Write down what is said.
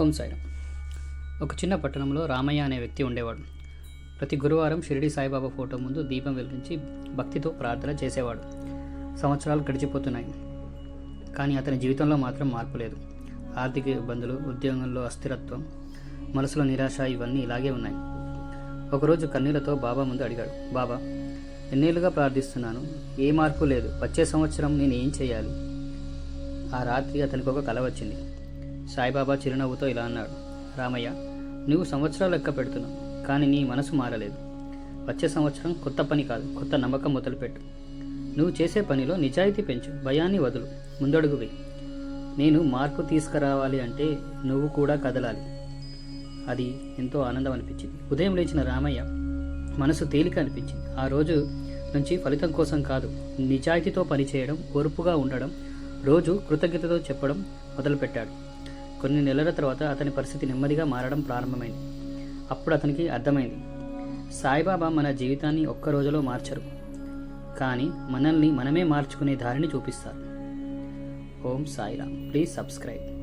ఓం సాయిరామ్ ఒక చిన్న పట్టణంలో రామయ్య అనే వ్యక్తి ఉండేవాడు. ప్రతి గురువారం షిరిడి సాయిబాబా ఫోటో ముందు దీపం వెలిగించి భక్తితో ప్రార్థన చేసేవాడు. సంవత్సరాలు గడిచిపోతున్నాయి. కానీ అతని జీవితంలో మాత్రం మార్పు లేదు. ఆర్థిక ఇబ్బందులు ఉద్యోగంలో అస్థిరత్వం మనసులో నిరాశ ఇవన్నీ ఇలాగే ఉన్నాయి. ఒకరోజు కన్నీళ్ళతో బాబా ముందు అడిగాడు బాబా ఎన్నేళ్ళుగా ప్రార్థిస్తున్నాను. ఏ మార్పు లేదు. వచ్చే సంవత్సరం నేను ఏం చేయాలి? ఆ రాత్రి అతనికి ఒక కల వచ్చింది. సాయిబాబా చిరునవ్వుతో ఇలా అన్నాడు. రామయ్య నువ్వు సంవత్సరాలు లెక్క పెడుతున్నావు కానీ నీ మనసు మారలేదు. వచ్చే సంవత్సరం కొత్త పని కాదు కొత్త నమ్మకం మొదలుపెట్టు. నువ్వు చేసే పనిలో నిజాయితీ పెంచు భయాన్ని వదులు ముందడుగు వేయి. నేను మార్పు తీసుకురావాలి అంటే నువ్వు కూడా కదలాలి. అది ఎంతో ఆనందం అనిపించింది. ఉదయం లేచిన రామయ్య మనసు తేలిక అనిపించింది. ఆ రోజు నుంచి ఫలితం కోసం కాదు నిజాయితీతో పనిచేయడం ఓర్పుగా ఉండడం రోజు కృతజ్ఞతతో చెప్పడం మొదలుపెట్టాడు. కొన్ని నెలల తర్వాత అతని పరిస్థితి నెమ్మదిగా మారడం ప్రారంభమైంది. అప్పుడు అతనికి అర్థమైంది. సాయిబాబా మన జీవితాన్ని ఒక్క రోజులో మార్చరు. కానీ మనల్ని మనమే మార్చుకునే దారిని చూపిస్తారు. ఓం సాయిరామ్. Please subscribe.